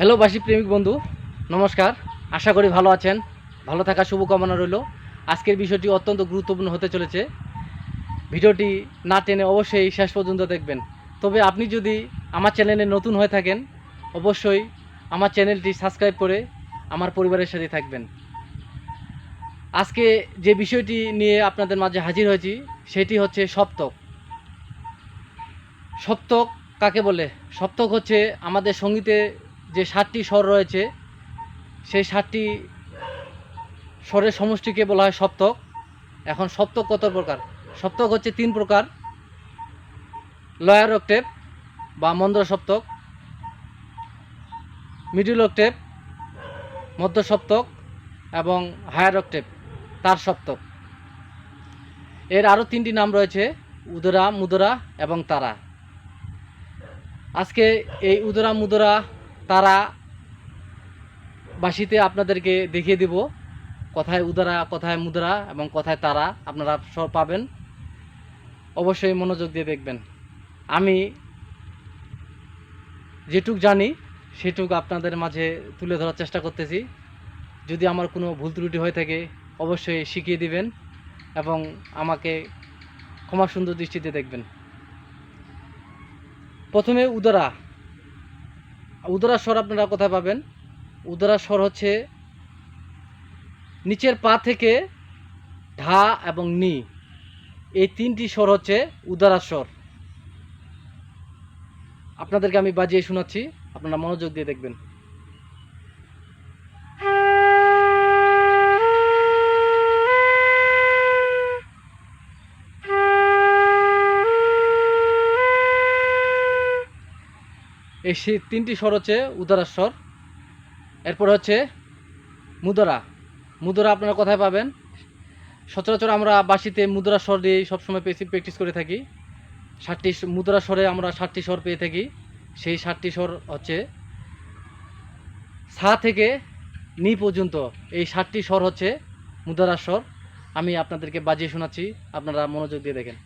Hello বাসী প্রেমিক বন্ধু। নমস্কার। আশা করি ভালো আছেন। ভালো থাকার শুভকামনা রইল। আজকের বিষয়টি অত্যন্ত গুরুত্বপূর্ণ হতে চলেছে। ভিডিওটি না টেনে অবশ্যই শেষ পর্যন্ত দেখবেন। তবে আপনি যদি আমার চ্যানেলে নতুন হয়ে থাকেন, অবশ্যই আমার চ্যানেলটি সাবস্ক্রাইব করে আমার পরিবারের সাথে থাকবেন। আজকে যে বিষয়টি নিয়ে আপনাদের মাঝে হাজির হয়েছি, সেটি হচ্ছে সপ্তক। সপ্তক কাকে বলে? সপ্তক হচ্ছে আমাদের সঙ্গীতে সাতটি স্বর রয়েছে, সেই সাতটি স্বরের সমষ্টিকে বলা হয় সপ্তক। এখন সপ্তক কত প্রকার? সপ্তক হচ্ছে তিন প্রকার। লয়ার অক্টেপ বা মন্দ্র সপ্তক, মিডিল অক্টেপ মধ্য সপ্তক এবং হায়ার অক্টেপ তার সপ্তক। এর আরও তিনটি নাম রয়েছে, উদরা, মুদরা এবং তারা। আজকে এই উদরা, মুদরা তারা বাসিতে আপনাদেরকে দেখিয়ে দিব কথায় উদারা, কোথায় মুদ্রা এবং কোথায় তারা আপনারা সব পাবেন। অবশ্যই মনোযোগ দিয়ে দেখবেন। আমি যেটুক জানি, সেটুক আপনাদের মাঝে তুলে ধরার চেষ্টা করতেছি। যদি আমার কোনো ভুল ত্রুটি হয়ে থাকে, অবশ্যই শিখিয়ে দিবেন এবং আমাকে ক্ষমা সুন্দর দৃষ্টিতে দেখবেন। প্রথমে উদরা উদরা স্বর আপনারা কোথায় পাবেন? উদরা স্বর হচ্ছে নিচের পা থেকে ঢা এবং নি। এই তিনটি স্বর হচ্ছে উদারা স্বর আপনাদেরকে আমি বাজিয়ে শোনাচ্ছি, আপনারা মনোযোগ দিয়ে দেখবেন। এই তিনটি স্বর হচ্ছে উদারা স্বর, এরপর হচ্ছে মুদরা। মুদরা আপনারা কোথায় পাবেন? সচরাচর আমরা বাসিতে মুদ্রা স্বর দিয়ে সবসময় প্র্যাকটিস করে থাকি। ষাটটি মুদ্রা স্বরে আমরা ষাটটি স্বর পেয়ে থাকি। সেই ষাটটি স্বর হচ্ছে সা থেকে নি পর্যন্ত। এই ষাটটি স্বর হচ্ছে মুদ্রা স্বর। আমি আপনাদেরকে বাজিয়ে শোনাচ্ছি, আপনারা মনোযোগ দিয়ে দেখেন।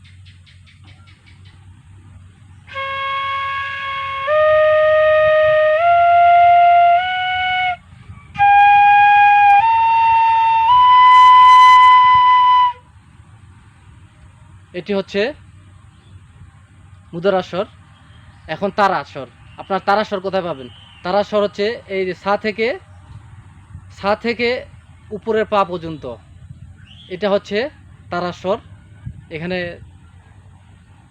এটি হচ্ছে মুদারাস্বর এখন তারাস্বর আপনার তারাস্বর কোথায় পাবেন? তারাস্বর হচ্ছে এই যে সা থেকে সা থেকে উপরের পা পর্যন্ত। এটা হচ্ছে তারাস্বর এখানে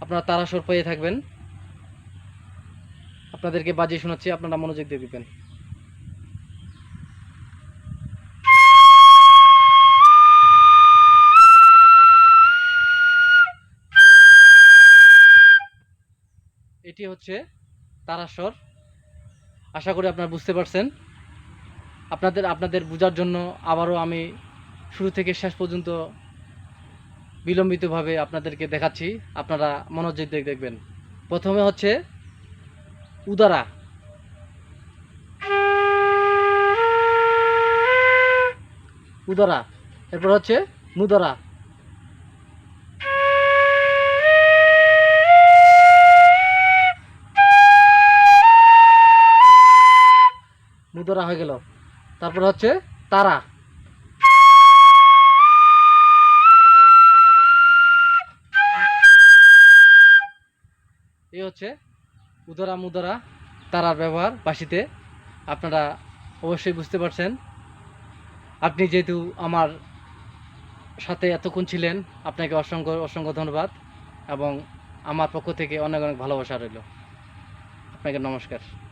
আপনারা তারাস্বর পেয়ে থাকবেন। আপনাদেরকে বাজিয়ে শোনাচ্ছি, আপনারা মনোযোগ দিয়ে দিবেন এটি হচ্ছে তারাস্বর আশা করি আপনারা বুঝতে পারছেন। আপনাদের আপনাদের বোঝার জন্য আবারও আমি শুরু থেকে শেষ পর্যন্ত বিলম্বিতভাবে আপনাদেরকে দেখাচ্ছি। আপনারা মনোযোগ দিয়ে দেখবেন। প্রথমে হচ্ছে উদারা। উদারা। এরপর হচ্ছে মুদারা। মুদরা হয়ে গেল। তারপর হচ্ছে তারা। এই হচ্ছে উদরা মুদরা তারার ব্যবহার বাসিতে। আপনারা অবশ্যই বুঝতে পারছেন। আপনি যেহেতু আমার সাথে এতক্ষণ ছিলেন, আপনাকে অসংখ্য অসংখ্য ধন্যবাদ এবং আমার পক্ষ থেকে অনেক অনেক ভালোবাসা রইল। আপনাকে নমস্কার।